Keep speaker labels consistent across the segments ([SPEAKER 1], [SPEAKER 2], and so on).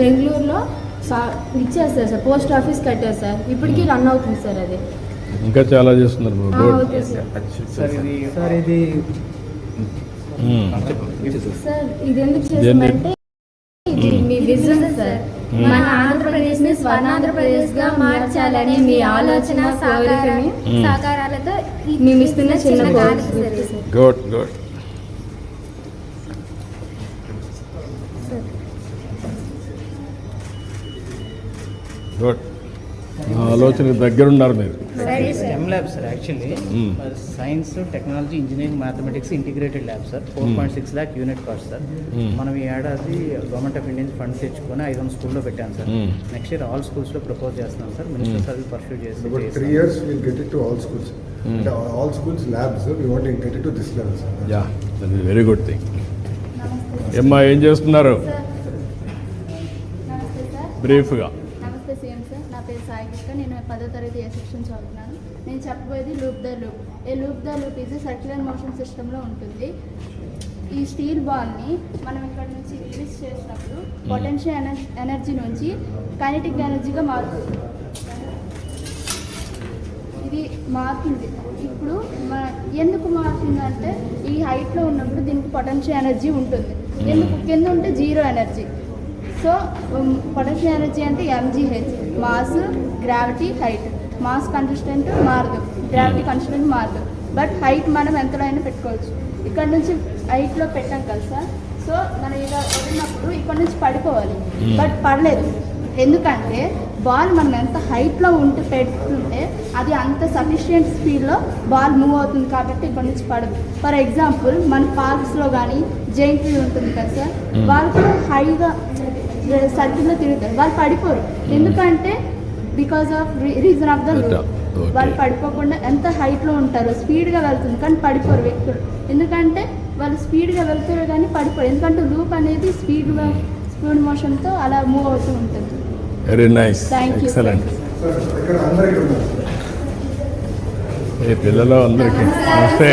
[SPEAKER 1] బెంగళూరులో సా- ఇచ్చేస్తారు సార్ పోస్ట్ ఆఫీస్ కట్టారు సార్. ఇప్పటికీ రన్ అవుతుంది సార్ అది.
[SPEAKER 2] ఇంకా చాలా చేస్తున్నారు
[SPEAKER 1] సార్.
[SPEAKER 3] సార్ ఇది
[SPEAKER 4] సార్. ఇది.
[SPEAKER 1] సార్ ఇది ఎందుకు చేస్తామంటే ఇది మీ విజన్ సార్. మన ఆంధ్రప్రదేశ్ని స్వర్ణాంధ్రప్రదేశ్గా మార్చాలని మీ ఆలోచన.
[SPEAKER 5] సహకారాలతో
[SPEAKER 1] మేము ఇస్తున్న చిన్న
[SPEAKER 5] sir.
[SPEAKER 1] Sir.
[SPEAKER 2] Good good good నా ఆలోచనకి దగ్గరున్నారు మీరు.
[SPEAKER 3] STEM lab sir actually. Science technology engineering mathematics integrated lab sir four point six lakh unit cost sir. మనం ఈ ఏడాది గవర్నమెంట్ ఆఫ్ ఇండియా ఫండ్ తెచ్చుకొని ఐదు వందల స్కూల్లో పెట్టాను సార్. నెక్స్ట్ ఇయర్ ఆల్ స్కూల్స్లో ప్రపోజ్ చేస్తున్నాం సార్ మినిస్టర్ సార్ పర్సూ చేసి
[SPEAKER 6] it to all schools.
[SPEAKER 2] Hmm.
[SPEAKER 6] And all schools labs, we want to get it to this level, sir.
[SPEAKER 2] Yeah that is very good thing ఏమ్మా ఏం చేస్తున్నారు?
[SPEAKER 5] నమస్తే sir
[SPEAKER 2] బ్రీఫ్గా
[SPEAKER 5] నమస్తే CM sir నా పేరు సాయి కృష్ణ నేను పదో తరగతి ఏ సెక్షన్ చదువుతున్నాను. నేను చెప్పబోయేది loop the loop a loop the loop ఇది సర్క్యులర్ మోషన్ సిస్టంలో ఉంటుంది. ఈ స్టీల్ బాల్ని మనం ఇక్కడ నుంచి రిలీజ్ చేసినప్పుడు పొటెన్షియల్ ఎనర్జీ నుంచి కైనటిక్ ఎనర్జీగా మారుతుంది. ఇది మారుతుంది. ఇప్పుడు మన ఎందుకు మారుతుందంటే ఈ హైట్లో ఉన్నప్పుడు దీనికి పొటెన్షియల్ ఎనర్జీ ఉంటుంది. ఎందుకు? కింద ఉంటే zero energy so potential energy అంటే MGH mass gravity height. Mass consistent మారదు. గ్రావిటీ కన్సిస్టెంట్ మారదు. బట్ హైట్ మనం ఎంతలో అయినా పెట్టుకోవచ్చు. ఇక్కడ నుంచి హైట్లో పెట్టాం కదా సార్. సో మనం ఇలా వదిలినప్పుడు ఇక్కడ నుంచి పడిపోవాలి. బట్ పడలేదు. ఎందుకంటే బాల్ మనం ఎంత హైట్లో ఉంటే పెట్టుకుంటే అది అంత సఫిషియంట్ స్పీడ్లో బాల్ మూవ్ అవుతుంది కాబట్టి ఇక్కడ నుంచి పడదు. ఫర్ ఎగ్జాంపుల్ మన పార్క్స్లో కానీ జైంట్ ఉంటుంది కదా సార్. వాళ్ళు కూడా హైగా సర్కిల్లో తిరుగుతారు. వాళ్ళు పడిపోరు. ఎందుకంటే because of reason of the. Route వాళ్ళు పడిపోకుండా ఎంత హైట్లో ఉంటారో స్పీడ్గా వెళ్తుంది కానీ పడిపోరు వ్యక్తులు. ఎందుకంటే వాళ్ళు స్పీడ్గా వెళ్తారు కానీ పడిపోరు. ఎందుకంటే లూప్ అనేది స్పీడ్గా స్పీడ్ మోషన్తో అలా మూవ్ అవుతూ ఉంటుంది.
[SPEAKER 2] వెరీ నైస్
[SPEAKER 6] ఇక్కడ ఉన్నారు.
[SPEAKER 2] ఏ పిల్లలు అందరికీ? నమస్తే.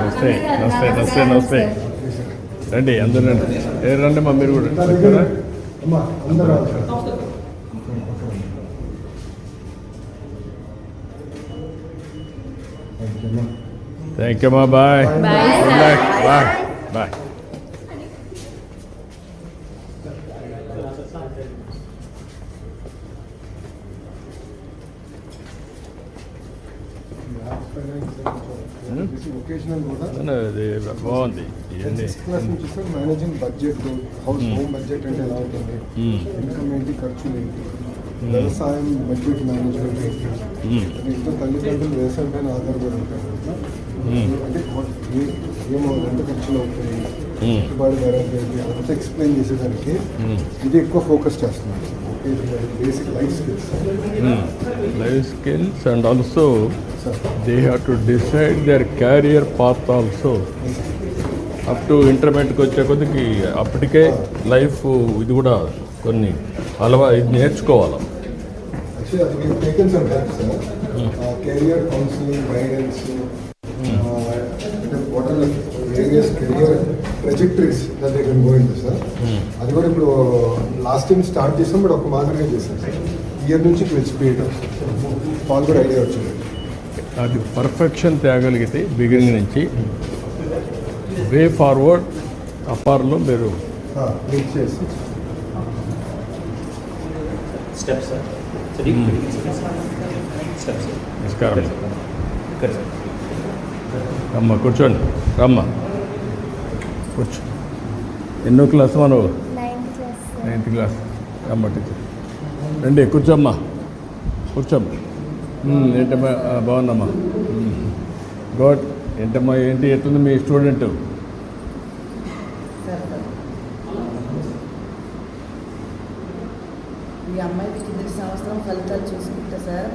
[SPEAKER 2] నమస్తే. నమస్తే. నమస్తే. నమస్తే. రండి అందరు రండి. ఏ రండి మా మీరు కూడా?
[SPEAKER 6] అమ్మా, అందరూ రావాలి, sir. Thank you, అమ్మా.
[SPEAKER 2] థ్యాంక్ యూ మా bye bye bye bye
[SPEAKER 6] This is vocational కూడా
[SPEAKER 2] అది బాగుంది
[SPEAKER 6] managing budget house
[SPEAKER 2] Hmm.
[SPEAKER 6] Home budget అంటే ఎలా ఉంటుంది
[SPEAKER 2] Hmm.
[SPEAKER 6] ఇన్కమ్ ఏంటి ఖర్చులు ఏంటి వ్యవసాయం బడ్జెట్ మేనేజ్మెంట్ ఏంటి
[SPEAKER 2] Hmm.
[SPEAKER 6] ఇంట్లో తల్లిదండ్రులు వ్యవసాయం పైన ఆధారపడి ఉంటారు.
[SPEAKER 2] Hmm.
[SPEAKER 6] అంటే ఏమో ఎంత ఖర్చులు అవుతాయి
[SPEAKER 2] Hmm.
[SPEAKER 6] పెట్టుబడి ధర అదంతా ఎక్స్ప్లెయిన్ చేసేదానికి
[SPEAKER 2] Hmm.
[SPEAKER 6] ఇది ఎక్కువ ఫోకస్ చేస్తున్నాను basic life skills
[SPEAKER 2] life skills and also they have to decide their career path also up to ఇంటర్మీడియట్కి వచ్చే కొద్దికి అప్పటికే లైఫ్ ఇది కూడా కొన్ని అలవా ఇది నేర్చుకోవాలి.
[SPEAKER 6] Career counselling guidance various career trajectories that they can go in sir అది కూడా ఇప్పుడు లాస్ట్ టైం స్టార్ట్ చేసాం బట్ ఒక మాదిరిగా చేశాం సార్ ఇయర్ నుంచి విల్ స్పీడ్ వాళ్ళు కూడా ఐడియా వచ్చింది.
[SPEAKER 2] అది పర్ఫెక్షన్ తేగలిగితే బిగినింగ్ నుంచి వే ఫార్వర్డ్ అపార్లో మీరు
[SPEAKER 6] లింక్ చేసి.
[SPEAKER 7] స్టెప్స్ సార్ స్టెప్స్
[SPEAKER 2] నమస్కారం. రమ్మ కూర్చోండి. రమ్మ. కూర్చో. ఎన్నో క్లాస్ మనం
[SPEAKER 5] నైన్త్ క్లాస్
[SPEAKER 2] రమ్మ టీచర్ రండి కూర్చోమ్మా. కూర్చోమ్మా. ఏంటమ్మా? బాగుందమ్మా. గుడ్ ఏంటమ్మా? ఏంటి? ఎట్లుంది మీ స్టూడెంట్?
[SPEAKER 8] ఈ అమ్మాయికి కిందటి సంవత్సరం ఫలితాలు చూసుకుంటే సార్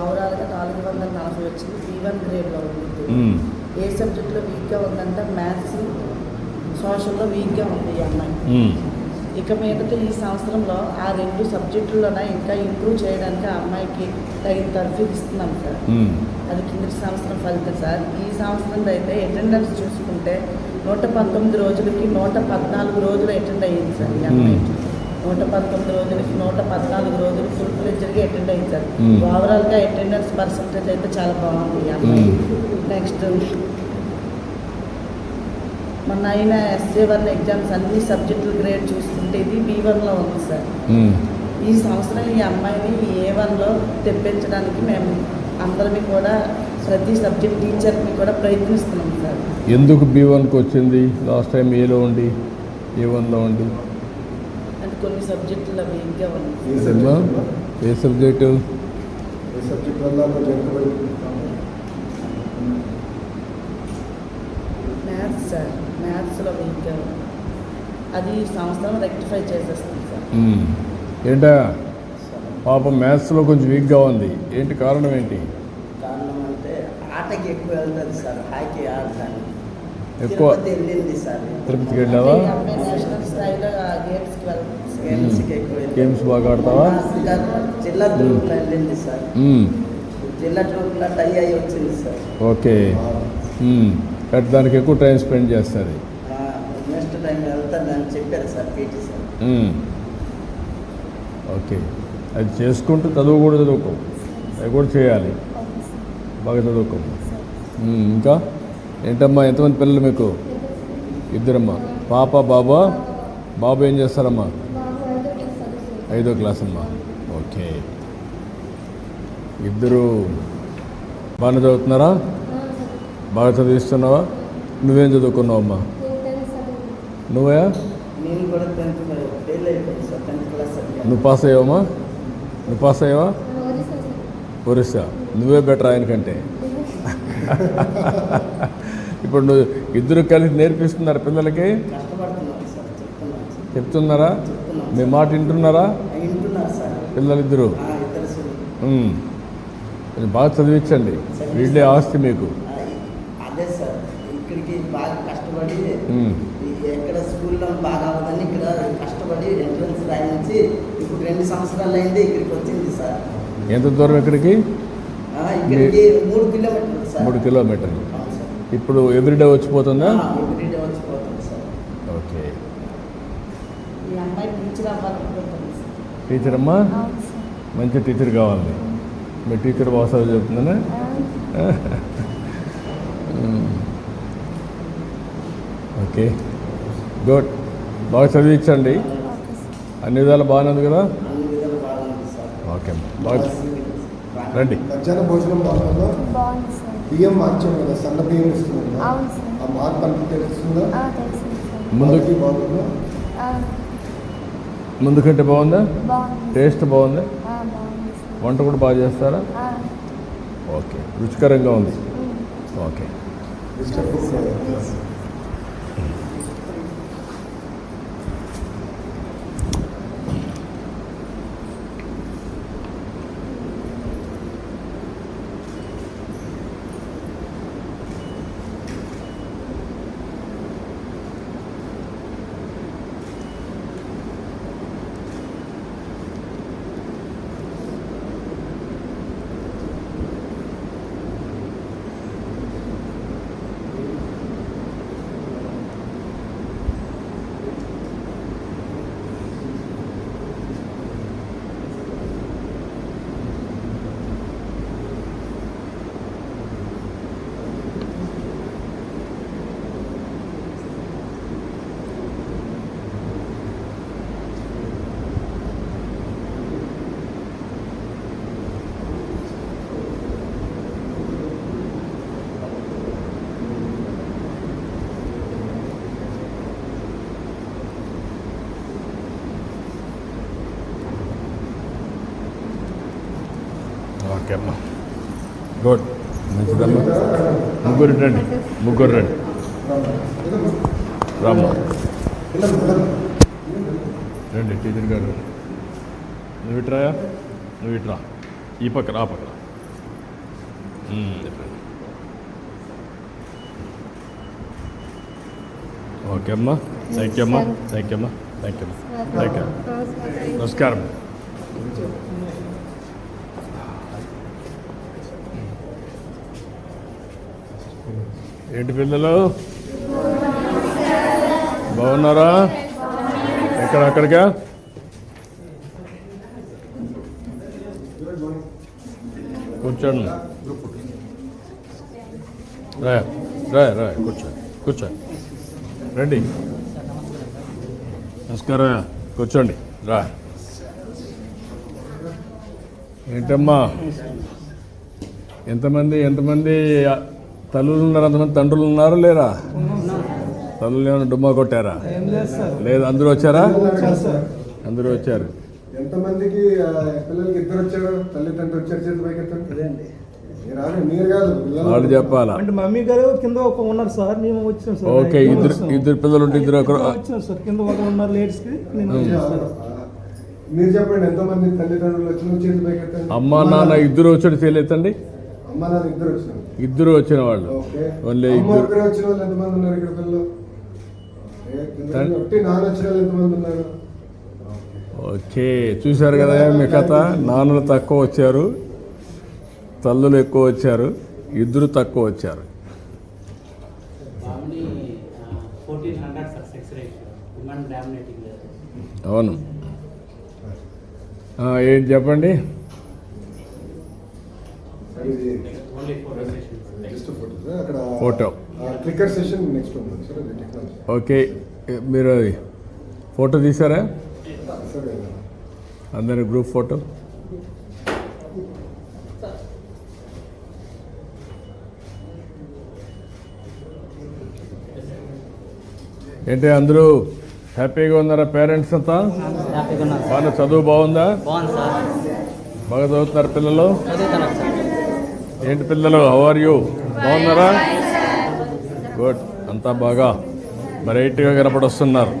[SPEAKER 8] ఓవరాల్గా నాలుగు వందల నలభై వచ్చింది. బీ వన్ గ్రేడ్లో ఉంది. ఏ సబ్జెక్ట్లో వీక్గా ఉందంటే మ్యాథ్స్ సోషల్లో వీక్గా ఉంది ఈ అమ్మాయి ఇక మీదట ఈ సంవత్సరంలో ఆ రెండు సబ్జెక్టుల్లోనే ఇంకా ఇంప్రూవ్ చేయడానికి ఆ అమ్మాయికి తగిన తర్ఫీదు ఇస్తున్నాం సార్. అది కిందటి సంవత్సరం ఫలితం సార్. ఈ సంవత్సరం అయితే అటెండెన్స్ చూసుకుంటే నూట పంతొమ్మిది రోజులకి నూట పద్నాలుగు రోజులు అటెండ్ అయ్యింది సార్ ఈ అమ్మాయి. నూట పంతొమ్మిది రోజులకి నూట పద్నాలుగు రోజులు ఫుల్ ఫ్లెడ్జ్డ్గా అటెండ్ అయింది సార్. ఓవరాల్గా అటెండెన్స్ పర్సంటేజ్ అయితే చాలా బాగుంది ఈ అమ్మాయి. నెక్స్ట్ మొన్న అయిన ఎస్ఏ వన్ ఎగ్జామ్స్ అన్ని సబ్జెక్టుల గ్రేడ్ చూస్తుంటే ఇది బీ వన్లో ఉంది సార్. ఈ సంవత్సరం ఈ అమ్మాయిని ఏ వన్లో తెప్పించడానికి మేము అందరినీ కూడా ప్రతి సబ్జెక్ట్ టీచర్ని కూడా ప్రయత్నిస్తున్నాం సార్.
[SPEAKER 2] ఎందుకు బీ వన్కి వచ్చింది? లాస్ట్ టైం ఏలో ఉండి ఏ వన్లో ఉండి.
[SPEAKER 8] అంటే కొన్ని సబ్జెక్టులు
[SPEAKER 6] ఏ
[SPEAKER 2] అమ్మా
[SPEAKER 6] సబ్జెక్ట్
[SPEAKER 2] ఏ సబ్జెక్టు
[SPEAKER 6] ఏ సబ్జెక్ట్ వల్ల
[SPEAKER 8] మ్యాథ్స్ సార్. మ్యాథ్స్లో వీక్గా అది సంవత్సరం రెక్టిఫై చేసేస్తుంది సార్.
[SPEAKER 2] ఏంటా? పాపం మ్యాథ్స్లో కొంచెం వీక్గా ఉంది. ఏంటి కారణం ఏంటి?
[SPEAKER 4] కారణం అంటే ఆటకి ఎక్కువ వెళ్తుంది సార్. హాకీ ఆడటానికి.
[SPEAKER 2] ఎక్కువ
[SPEAKER 4] వెళ్ళింది సార్.
[SPEAKER 2] తిరుపతికి వెళ్ళావా?
[SPEAKER 8] నేషనల్ స్థాయిలో గేమ్స్కి
[SPEAKER 4] గేమ్స్కి ఎక్కువ.
[SPEAKER 2] గేమ్స్ బాగా ఆడతావా?
[SPEAKER 4] జిల్లా ట్రూప్లో వెళ్ళింది సార్. జిల్లా ట్రూప్లో టై అయ్యి వచ్చింది సార్.
[SPEAKER 2] ఓకే. కాబట్టి దానికి ఎక్కువ టైం స్పెండ్ చేస్తుంది
[SPEAKER 4] నెక్స్ట్ టైం వెళ్తానని చెప్పారు sir PT sir.
[SPEAKER 2] Um. Okay. అది చేసుకుంటూ చదువు కూడా చదువుకో. అది కూడా చేయాలి. బాగా చదువుకో. ఇంకా? ఏంటమ్మా ఎంతమంది పిల్లలు మీకు? ఇద్దరమ్మా. పాప బాబా? బాబు ఏం చేస్తారమ్మా? ఐదో క్లాస్ అమ్మా ఓకే. ఇద్దరు బాగానే చదువుతున్నారా? బాగా చదివిస్తున్నావా నువ్వేం చదువుకున్నావమ్మా? నువ్వే. నువ్వు పాస్ అయ్యావమ్మా? నువ్వు పాస్ అయ్యావా? ఒరిస్సా. నువ్వే బెటర్ ఆయనకంటే. ఇప్పుడు నువ్వు ఇద్దరు కలిసి నేర్పిస్తున్నారు పిల్లలకి? చెప్తున్నారా. మీ మాట వింటున్నారా? పిల్లలిద్దరు? బాగా చదివించండి. వీళ్ళే ఆస్తి మీకు
[SPEAKER 4] ఆ, అదే సార్ ఇక్కడికి బాగా కష్టపడి
[SPEAKER 2] ఉమ్.
[SPEAKER 4] ఈ ఎక్కడ స్కూల్లో బాగా అవ్వదని ఇక్కడ కష్టపడి ఎంట్రన్స్ రాయించి ఇప్పుడు రెండు సంవత్సరాలు అయింది ఇక్కడికి వచ్చింది సార్.
[SPEAKER 2] ఎంత దూరం ఇక్కడికి?
[SPEAKER 4] ఆ, ఇక్కడికి మూడు కిలోమీటర్లు సార్.
[SPEAKER 2] మూడు కిలోమీటర్లు. ఇప్పుడు ఎవ్రీడే వచ్చిపోతుందా?
[SPEAKER 4] ఎవ్రీడే వచ్చిపోతుంది సార్.
[SPEAKER 2] ఓకే.
[SPEAKER 8] ఈ అమ్మాయి టీచర్ అవ్వాలనుకుంటుంది సార్.
[SPEAKER 2] టీచర్ అమ్మా? మంచి టీచర్ కావాలి. మీ టీచర్ బాగా చెప్తుందనే ఓకే. గుడ్. బాగా చదివించండి. అన్ని విధాలు బాగానే ఉంది కదా? ఓకే. బాగా రండి.
[SPEAKER 6] మధ్యాహ్న భోజనం భాగంలో
[SPEAKER 1] బాగుంది సార్.
[SPEAKER 6] బియ్యం మార్చాం కదా సన్న బియ్యం ఇస్తున్నాం కదా.
[SPEAKER 1] అవును సార్.
[SPEAKER 6] ఆ మార్పు అంటే తెలుస్తుందా?
[SPEAKER 1] ఆ, తెలిసింది సార్.
[SPEAKER 2] ముందు
[SPEAKER 6] క్వాలిటీ బాగుందా?
[SPEAKER 1] ఆ,
[SPEAKER 2] ముందు కంటే బాగుందా?
[SPEAKER 1] బాగుంది.
[SPEAKER 2] టేస్ట్ బాగుందా?
[SPEAKER 1] ఆ, బాగుంది సార్.
[SPEAKER 2] వంట కూడా బాగా చేస్తారా?
[SPEAKER 1] ఆ,
[SPEAKER 2] ఓకే. రుచికరంగా ఉంది. ఓకే. ఓకే అమ్మా గుడ్. మంచిదమ్మా. ముగ్గురు రండి. ముగ్గురు రండి. రామ్మా. రండి టీచర్ గారు నువ్వు ఇట్రాయా నువ్వు ఇట్రా ఈ పక్కన ఆ రండి. ఓకే అమ్మా థ్యాంక్ యూ అమ్మా. థ్యాంక్ యూ అమ్మా. థ్యాంక్ యూ అమ్మా. థ్యాంక్ యూ నమస్కారం. ఏంటి పిల్లలు? బాగున్నారా? ఎక్కడ అక్కడికా? కూర్చోండి. రాయ్ రాయ్ రాయ్ కూర్చో కూర్చో. రండి. నమస్కారం కూర్చోండి. రా ఏంటమ్మా? ఎంతమంది ఎంతమంది తల్లులు ఉన్నారు అంతమంది తండ్రులు ఉన్నారా లేరా? తల్లులు ఏమైనా డుమ్మా కొట్టారా? లేదు అందరూ వచ్చారా? అందరూ వచ్చారు.
[SPEAKER 6] ఎంతమందికి పిల్లలకి ఇద్దరు వచ్చారు? తల్లిదండ్రులు వచ్చారు చేతి పైకి.
[SPEAKER 2] వాళ్ళు చెప్పాలా?
[SPEAKER 9] అంటే మమ్మీ గారు కింద ఒక ఉన్నారు సార్ మేము వచ్చినాం సార్.
[SPEAKER 2] ఓకే ఇద్దరు ఇద్దరు పిల్లలు ఉంటే ఇద్దరు ఒకరు
[SPEAKER 9] వచ్చినాం సార్ కింద ఒక ఉన్నారు లేడీస్.
[SPEAKER 6] మీరు చెప్పండి ఎంతమంది తల్లిదండ్రులు వచ్చిన చేతి పైకి.
[SPEAKER 2] అమ్మ నాన్న ఇద్దరు వచ్చాడు చేయలేదండి
[SPEAKER 6] అమ్మ నాన్న ఇద్దరు
[SPEAKER 2] వచ్చిన వాళ్ళు.
[SPEAKER 6] ఓకే.
[SPEAKER 2] ఓన్లీ ఇద్దరు.
[SPEAKER 6] ఓకే,
[SPEAKER 2] చూశారు కదా మీ కథ. నాన్నలు తక్కువ వచ్చారు. తల్లులు ఎక్కువ వచ్చారు. ఇద్దరు తక్కువ వచ్చారు.
[SPEAKER 3] డామినేటింగ్
[SPEAKER 2] అవును. ఏంటి చెప్పండి
[SPEAKER 6] ఇది
[SPEAKER 3] only four sessions
[SPEAKER 6] just photo అక్కడ
[SPEAKER 2] ఫోటో
[SPEAKER 6] క్లిక్కర్ సెషన్ నెక్స్ట్ ఉంది సార్ అది టెక్నాలజీ
[SPEAKER 2] ఓకే. మీరు అది ఫోటో తీసారా?
[SPEAKER 6] సరే.
[SPEAKER 2] అందరి గ్రూప్ ఫోటో. ఏంటి అందరూ హ్యాపీగా ఉన్నారా పేరెంట్స్ అంతా?
[SPEAKER 3] హ్యాపీగా ఉన్నారు సార్
[SPEAKER 2] వాళ్ళ చదువు బాగుందా?
[SPEAKER 3] బాగుంది సార్
[SPEAKER 2] బాగా చదువుతున్నారు పిల్లలు? ఏంటి పిల్లలు ఆర్ యూ బాగున్నారా? గుడ్ అంతా బాగా. వెరైటీగా కనపడొస్తున్నారు.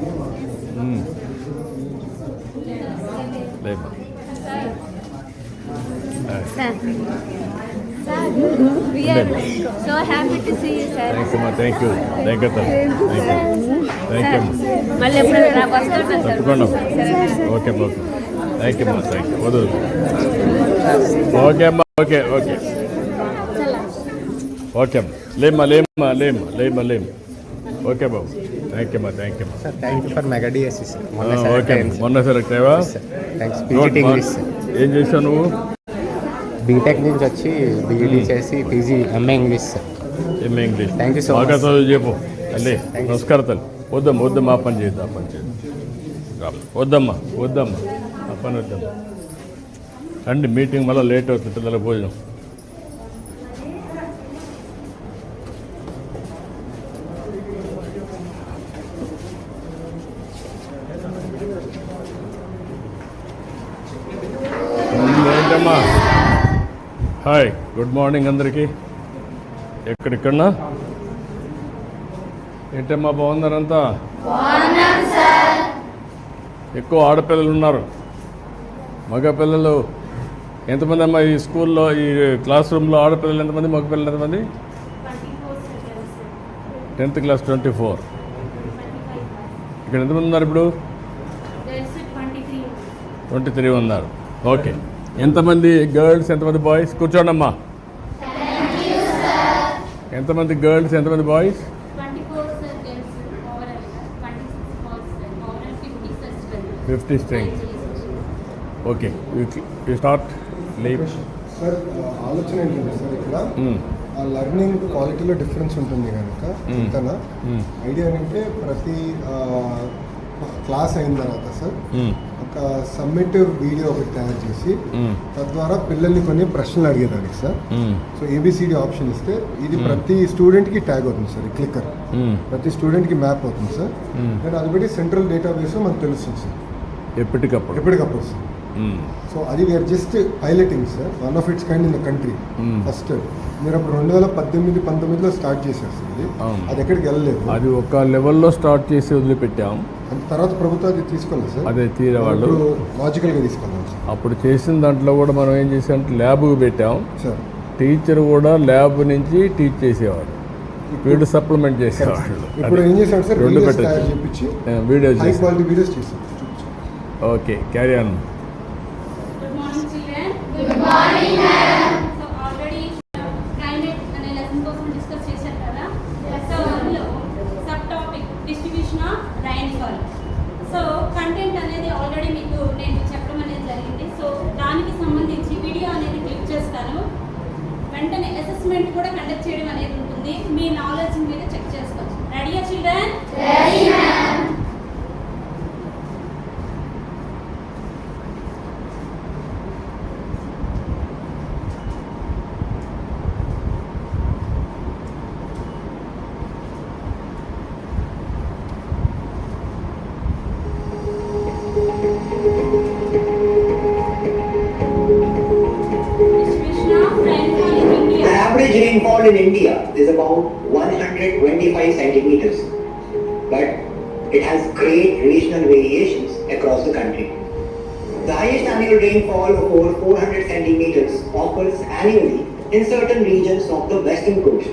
[SPEAKER 2] థ్యాంక్ యూ థ్యాంక్ యూ తప్పకుండా okay okay thank you thank you వదలు. ఓకే అమ్మా ఓకే ఓకే ఓకే అమ్మా. లేమ్మా లేమ్మా లేమ్మా లేమ్మా లేమ్మా. ఓకే బాబు. థ్యాంక్ యూ అమ్మా thank you
[SPEAKER 10] sir thank you for mega DSC sir
[SPEAKER 2] okay. మొన్న సెలెక్ట్ అయ్యావా?
[SPEAKER 10] సార్ థ్యాంక్స్ ఇంగ్లీష్
[SPEAKER 2] ఏం చేసావు నువ్వు?
[SPEAKER 10] బీటెక్ నుంచి వచ్చి బీఈడీ చేసి PG MA English sir
[SPEAKER 2] MA English
[SPEAKER 10] so
[SPEAKER 2] బాగా
[SPEAKER 10] much.
[SPEAKER 2] చదువు చెప్పు.
[SPEAKER 10] you.
[SPEAKER 2] నమస్కారం తల్లి. వద్దమ్మా వద్దమ్మా ఆ పని చేయద్దు ఆ పని చేయద్దు రా. వద్దమ్మా వద్దమ్మా ఆ పని వద్దమ్మా. రండి మీటింగ్ మళ్ళీ లేట్ అవుతుంది పిల్లల భోజనం ఏంటమ్మా హాయ్ గుడ్ మార్నింగ్ అందరికీ. ఎక్కడిక్కడనా ఏంటమ్మా బాగున్నారంతా? ఎక్కువ ఆడపిల్లలు ఉన్నారు. మగ పిల్లలు ఎంతమంది అమ్మా ఈ స్కూల్లో ఈ క్లాస్ రూమ్లో ఆడపిల్లలు ఎంతమంది మగ పిల్లలు ఎంతమంది? Tenth class twenty four. ఇక్కడ ఎంతమంది ఉన్నారు ఇప్పుడు? ట్వంటీ త్రీ ఉన్నారు. ఓకే. ఎంతమంది గర్ల్స్ ఎంతమంది బాయ్స్? కూర్చోండి అమ్మా ఎంతమంది గర్ల్స్ ఎంతమంది
[SPEAKER 1] boys? Fifty
[SPEAKER 2] strength. Okay you start. Leave
[SPEAKER 6] sir ఆలోచన ఏంటంటే సార్ ఇక్కడ. ఆ లర్నింగ్ క్వాలిటీలో డిఫరెన్స్ ఉంటుంది కనుక. ఇంతనా. ఐడియా ఏంటంటే ప్రతి క్లాస్ అయిన తర్వాత సార్ ఒక సబ్మిటివ్ వీడియో ఒకటి తయారు చేసి తద్వారా పిల్లల్ని కొన్ని ప్రశ్నలు అడిగేదానికి సార్. సో ఏబిసిడి ఆప్షన్ ఇస్తే ఇది ప్రతి స్టూడెంట్కి ట్యాగ్ అవుతుంది సార్ క్లిక్కర్ ప్రతి స్టూడెంట్కి మ్యాప్ అవుతుంది సార్. నేను అది బట్టి సెంట్రల్ డేటాబేస్ మనకు తెలుస్తుంది సార్.
[SPEAKER 2] ఎప్పటికప్పుడు.
[SPEAKER 6] ఎప్పటికప్పుడు సార్. సో అది we are just piloting sir. One of its kind in the country. First మీరు అప్పుడు రెండు వేల పద్దెనిమిది పంతొమ్మిదిలో స్టార్ట్
[SPEAKER 2] అవును.
[SPEAKER 6] అది ఎక్కడికి వెళ్ళలేదు.
[SPEAKER 2] అది ఒక లెవెల్లో స్టార్ట్ చేసి వదిలిపెట్టాం.
[SPEAKER 6] తర్వాత ప్రభుత్వం అది తీసుకోలేదు సార్.
[SPEAKER 2] అదే తీరే వాళ్ళు.
[SPEAKER 6] లాజికల్గా సార్
[SPEAKER 2] అప్పుడు చేసిన దాంట్లో కూడా మనం ఏం చేసామంటే ల్యాబ్కి పెట్టాం.
[SPEAKER 6] సార్
[SPEAKER 2] టీచర్ కూడా ల్యాబ్ నుంచి టీచ్ చేసేవాడు వీడు సప్లిమెంట్ చేసేవాళ్ళు
[SPEAKER 6] ఇప్పుడు ఏం చేశాడు సార్?
[SPEAKER 2] రెండు
[SPEAKER 6] వీడియోస్
[SPEAKER 2] పెట్టచ్చు. చేసి
[SPEAKER 6] క్వాలిటీ వీడియోస్ చేశారు
[SPEAKER 2] okay carry on
[SPEAKER 1] good morning children good morning madam so already climate అనే లెసన్ కోసం డిస్కస్ చేశారు కదా సో అందులో sub topic distribution of rainfall so content అనేది ఆల్రెడీ మీకు నేను చెప్పడం అనేది జరిగింది సో దానికి సంబంధించి వీడియో అసెస్మెంట్ కూడా కండక్ట్ చేయడం అనేది ఉంటుంది. మీ నాలెడ్జ్ మీద చెక్ చేసుకోవచ్చు. రెడీయా children
[SPEAKER 11] average rainfall in India is about 125 centimeters, but it has great regional variations across the country. The highest annual rainfall of over 400 centimeters occurs annually in certain regions of the western coast.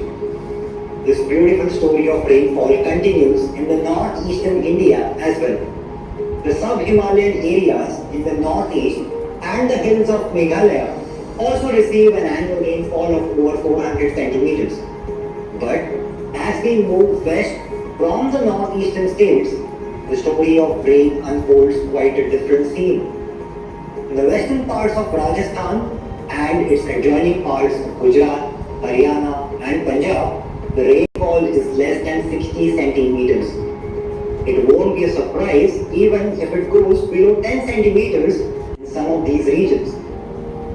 [SPEAKER 11] This beautiful story of rainfall continues in the northeastern India as well. The sub-Himalayan areas in the northeast and the hills of Meghalaya also receive an annual rainfall of over 400 centimeters. But as we move west from the northeastern states, the story of rain unfolds quite a different scene. In the western parts of Rajasthan and its adjoining parts of Gujarat, Haryana and Punjab, the rainfall is less than 60 centimeters. It won't be a surprise even if it goes below 10 centimeters in some of these regions.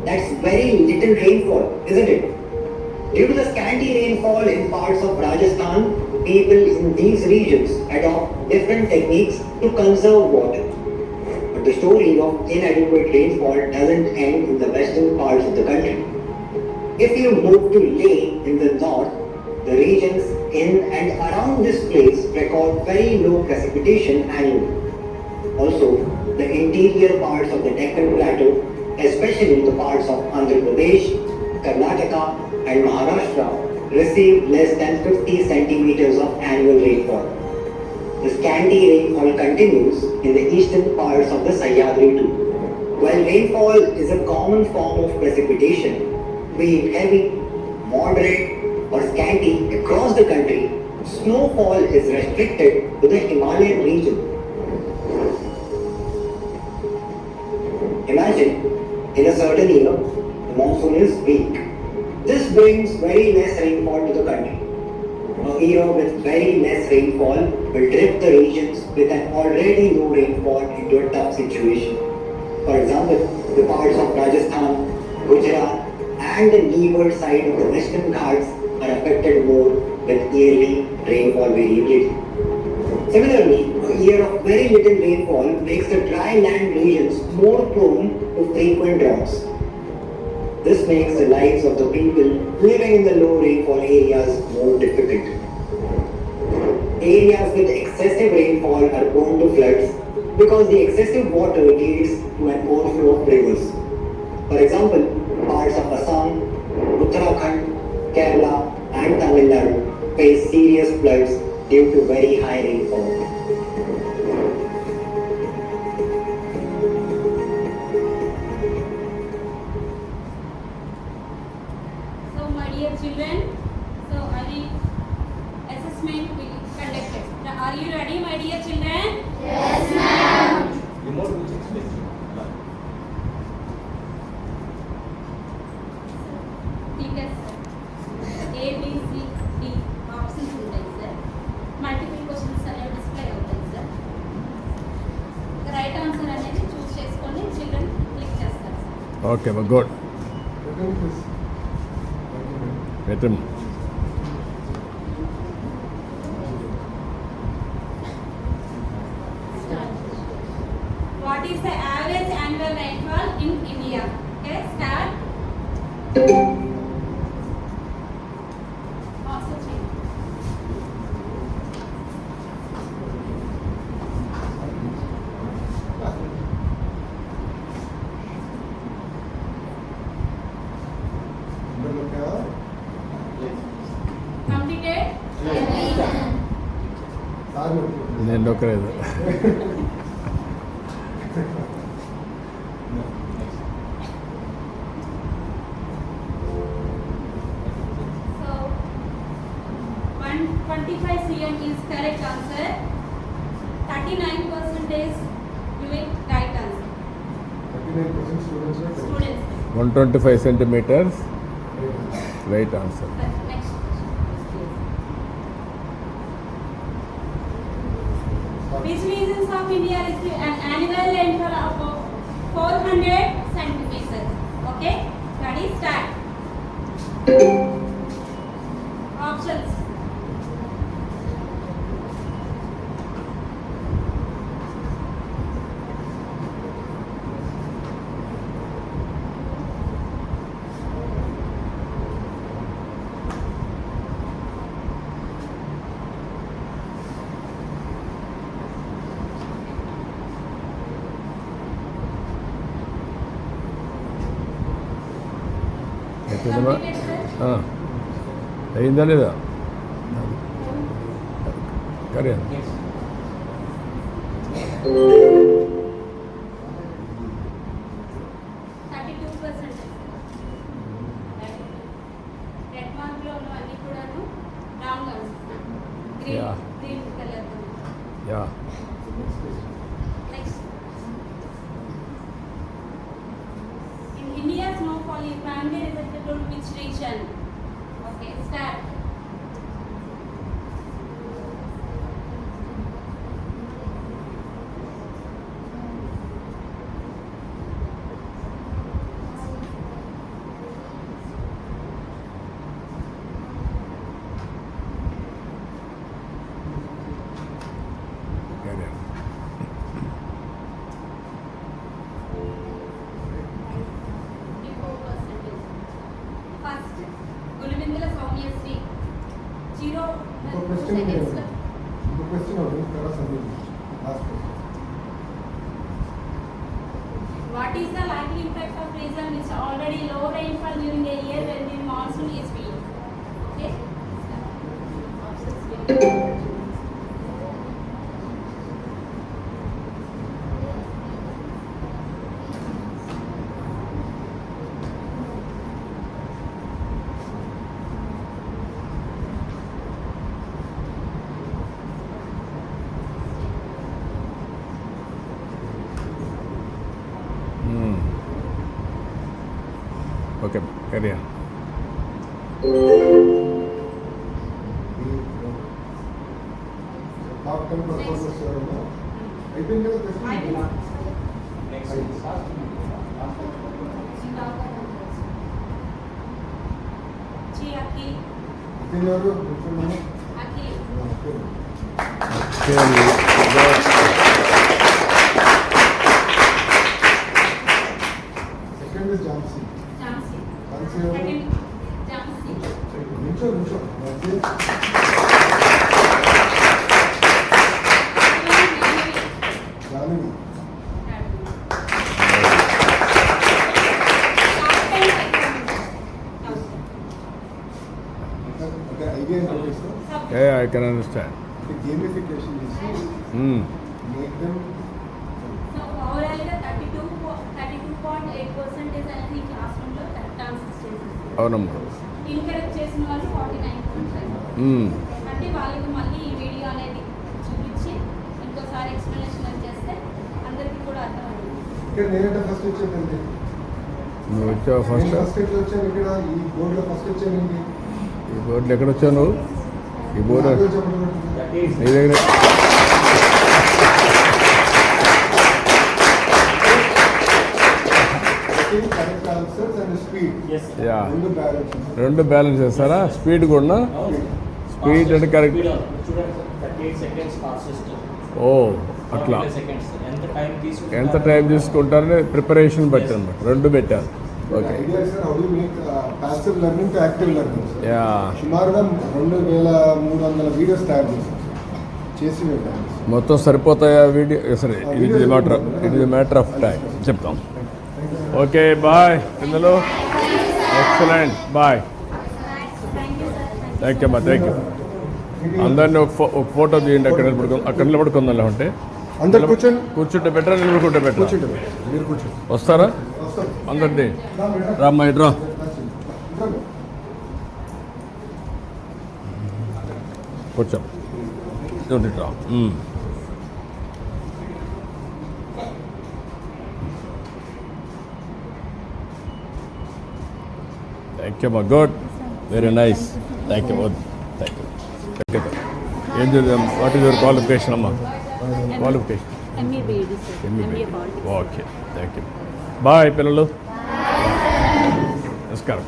[SPEAKER 11] That's very little rainfall, isn't it? Due to the scanty rainfall in parts of Rajasthan, people in these regions adopt different techniques to conserve water. But the story of inadequate rainfall doesn't end in the western parts of the country. If you move to Leh in the north, the regions in and around this place record very low precipitation annually. Also, the interior parts of the Deccan Plateau, especially the parts of Andhra Pradesh, Karnataka and Maharashtra receive less than 50 centimeters of annual rainfall. The scanty rainfall continues in the eastern parts of the Sahyadri too. While rainfall is a common form of precipitation, be it heavy, moderate or scanty across the country, snowfall is restricted to the Himalayan region. Imagine, in a certain year, the monsoon is weak. This brings very less rainfall to the country. A year with very less rainfall will drift the regions with an already low rainfall into a tough situation. For example, the parts of Rajasthan, Gujarat, and the leeward side of the Western Ghats are affected more with yearly rainfall variability. Similarly, a year of very little rainfall makes the dry land regions more prone to frequent droughts. This makes the lives of the people living in the low rainfall areas more difficult. Areas with excessive rainfall are prone to floods because the excessive water leads to an overflow of rivers. For example, parts of Assam, Uttarakhand, Kerala, and Tamil Nadu face serious floods due to very high rainfall.
[SPEAKER 1] Okay, well,
[SPEAKER 2] good. Get him.
[SPEAKER 1] What is the average annual rainfall in India? Okay, start. பார்க்குறேன் cm is correct answer. 39 percent is right answer. 39
[SPEAKER 2] percent students students. 125 centimeters. Right
[SPEAKER 1] answer. Next. Which regions of India receive an uh, annual rainfall of 400 centimeters? Okay, ready, start. Options.
[SPEAKER 2] అయిందా లేదు.
[SPEAKER 6] question ఉంది, తర్వాత submit చేయండి. Last question.
[SPEAKER 1] What is the likely impact of region which already low rainfall during a year when the monsoon is weak? Sí,
[SPEAKER 6] aquí. Aquí. aquí. వచ్చేదండి
[SPEAKER 2] నువ్వు వచ్చావు first
[SPEAKER 6] ఈ బోర్డులో first వచ్చానండి.
[SPEAKER 2] ఈ బోర్డులో ఎక్కడ వచ్చావు నువ్వు? ఈ బోర్డు నీ దగ్గర? యా
[SPEAKER 6] రెండు బ్యాలెన్స్
[SPEAKER 2] రెండు బ్యాలెన్స్ చేస్తారా? స్పీడ్ కూడా స్పీడ్ అంటే కరెక్ట్ ఓ అట్లా.
[SPEAKER 7] సెకండ్స్ ఎంత టైం తీసుకుంటారు?
[SPEAKER 2] ఎంత టైం తీసుకుంటారని ప్రిపరేషన్ బట్టి అనమాట రెండు పెట్టారు. Okay
[SPEAKER 6] how you make passive learning to active learning
[SPEAKER 2] yeah
[SPEAKER 6] సుమారుగా రెండు వేల మూడు వందల వీడియోస్ తయారు చేశాం చేసి పెట్టాను
[SPEAKER 2] మొత్తం సరిపోతాయా వీడియో? సరే it is matter it is matter of time చెప్తాం. ఓకే బాయ్ పిల్లలు ఎక్సలెంట్ బాయ్ థ్యాంక్ యూ అమ్మా థ్యాంక్ యూ అందరినీ ఒక ఫో ఒక ఫోటో తీయండి. అక్కడ నిలబడుకో అక్కడ నిలబడుకుందాం ఉంటే
[SPEAKER 6] అందరు
[SPEAKER 2] కూర్చుంటే బెటర్ నిలబడుకుంటే బెటర్. వస్తారా?
[SPEAKER 6] వస్తాం.
[SPEAKER 2] అందరినీ. రామ్మా రా
[SPEAKER 6] కూర్చోండి.
[SPEAKER 2] కూర్చో. రా థ్యాంక్ యూ అమ్మా good very nice thank you thank you thank you ఏం చదివాం వాట్ ఈస్ యువర్ క్వాలిఫికేషన్ అమ్మా qualification okay thank you boy పిల్లలు. నమస్కారం.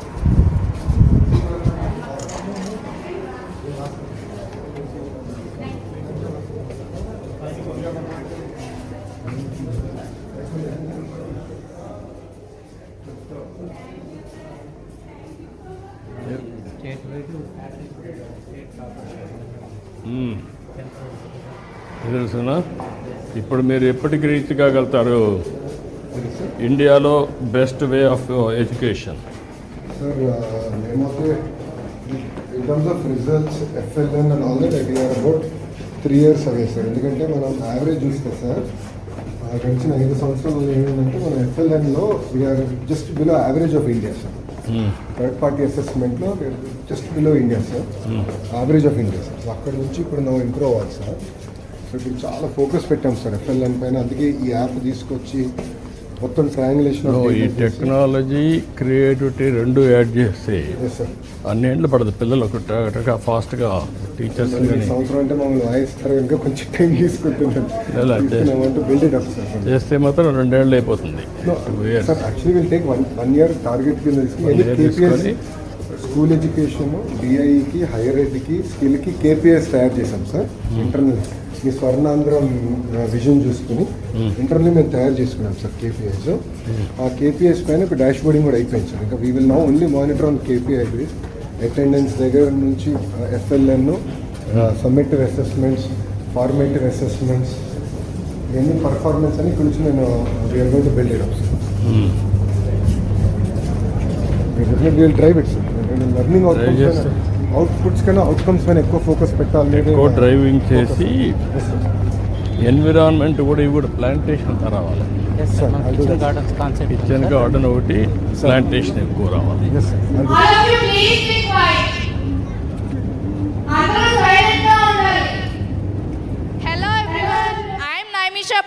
[SPEAKER 2] తెలుసునా ఇప్పుడు మీరు ఎప్పటికి రీచ్ కాగలుగుతారు ఇండియాలో best way of education
[SPEAKER 6] sir మేమైతే in terms of results FLN and all that we are about three years away sir ఎందుకంటే మనం యావరేజ్ చూస్తే సార్ గడిచిన ఐదు సంవత్సరాలు ఏమైందంటే మన ఎఫ్ఎల్ఎన్లో we are just below average of India sir third party అసెస్మెంట్లో just below India sir average of India sir అక్కడ నుంచి ఇప్పుడు మనం ఇంప్రూవ్ అవ్వాలి సార్ సో ఇప్పుడు చాలా ఫోకస్ పెట్టాం సార్ ఎఫ్ఎల్ఎన్ పైన. అందుకే ఈ యాప్ తీసుకొచ్చి మొత్తం ట్రయాంగులేషన్
[SPEAKER 2] ఈ టెక్నాలజీ క్రియేటివిటీ రెండు యాడ్ చేస్తే
[SPEAKER 6] ఎస్ సార్
[SPEAKER 2] అన్నేళ్ళు పడదు. పిల్లలు ఒక ఫాస్ట్గా టీచర్స్
[SPEAKER 6] సంవత్సరం అంటే మమ్మల్ని వాయిస్తారు కనుక కొంచెం టైం సార్
[SPEAKER 2] చేస్తే. మాత్రం రెండేళ్ళు అయిపోతుంది.
[SPEAKER 6] Actually will take one one year target కింద స్కూల్ ఎడ్యుకేషన్ డిఐకి హైయర్ ఎడ్కి స్కిల్కి కేపీఎస్ తయారు చేశాం సార్ ఇంటర్నల్ మీ స్వర్ణాంధ్రం విజన్ చూసుకుని ఇంటర్నల్ మేము తయారు చేసుకున్నాం సార్ కేపీఎస్ ఆ కేపీఎస్ పైన ఒక డాష్ బోర్డింగ్ కూడా అయిపోయింది సార్. ఇంకా we will now only monitor on KPI base attendance దగ్గర నుంచి FLN summative assessments formative assessments ఇవన్నీ పర్ఫార్మెన్స్ అని ఇక్కడ నుంచి నేను we are going to build it up sir will drive it sir learning
[SPEAKER 2] చేస్తే.
[SPEAKER 6] అవుట్పుట్స్ కన్నా అవుట్కమ్స్ పైన ఎక్కువ ఫోకస్ పెట్టాలి
[SPEAKER 2] ఎక్కువ డ్రైవింగ్ చేసి ఎన్విరాన్మెంట్ కూడా ఇవి కూడా ప్లాంటేషన్ రావాలి.
[SPEAKER 3] కిచెన్
[SPEAKER 2] గార్డెన్ ఒకటి ప్లాంటేషన్ ఎక్కువ రావాలి.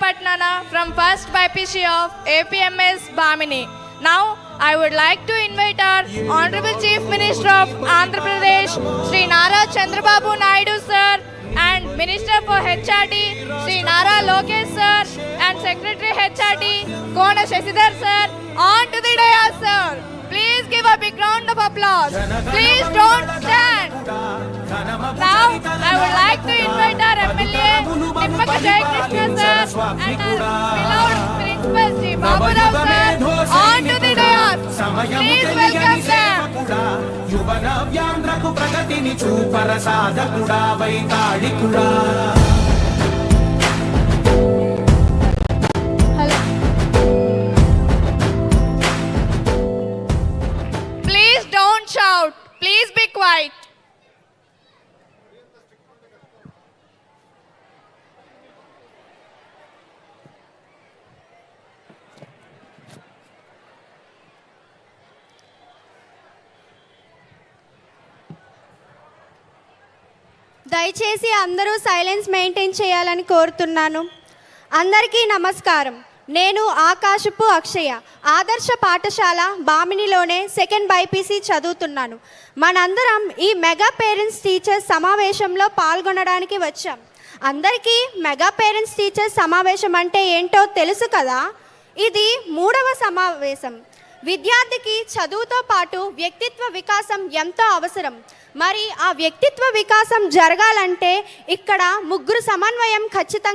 [SPEAKER 12] Patnana from First BPC of APMS Bamini. Now I would like to invite our Honorable Chief Minister of Andhra Pradesh, Sri Nara Chandrababu Naidu sir, and Minister for HRD, Sri Nara Lokesh sir, and Secretary HRD, Kona Shashidhar sir, on to the dais sir. Please give a big round of applause. Please don't stand. Now, I would like to invite our MLA, Nippaka Jai Krishna sir, and our beloved Principal Sri Babu sir, on to the dais. Please
[SPEAKER 13] ప్రగతిని చూపర సాధకుడా వైతాళికుడా
[SPEAKER 12] Please don't shout. Please be quiet.
[SPEAKER 14] దయచేసి అందరూ silence maintain చేయాలని కోరుతున్నాను. అందరికీ నమస్కారం. నేను ఆకాశపు అక్షయ ఆదర్శ పాఠశాల బామినిలోనే సెకండ్ బైపీసీ చదువుతున్నాను. మనందరం ఈ మెగా పేరెంట్స్ టీచర్స్ సమావేశంలో పాల్గొనడానికి వచ్చాం. అందరికీ మెగా పేరెంట్స్ టీచర్స్ సమావేశం అంటే ఏంటో తెలుసు కదా? ఇది మూడవ సమావేశం. విద్యార్థికి చదువుతో పాటు వ్యక్తిత్వ వికాసం ఎంతో అవసరం. మరి ఆ వ్యక్తిత్వ వికాసం జరగాలంటే ఇక్కడ ముగ్గురు సమన్వయం ఖచ్చితంగా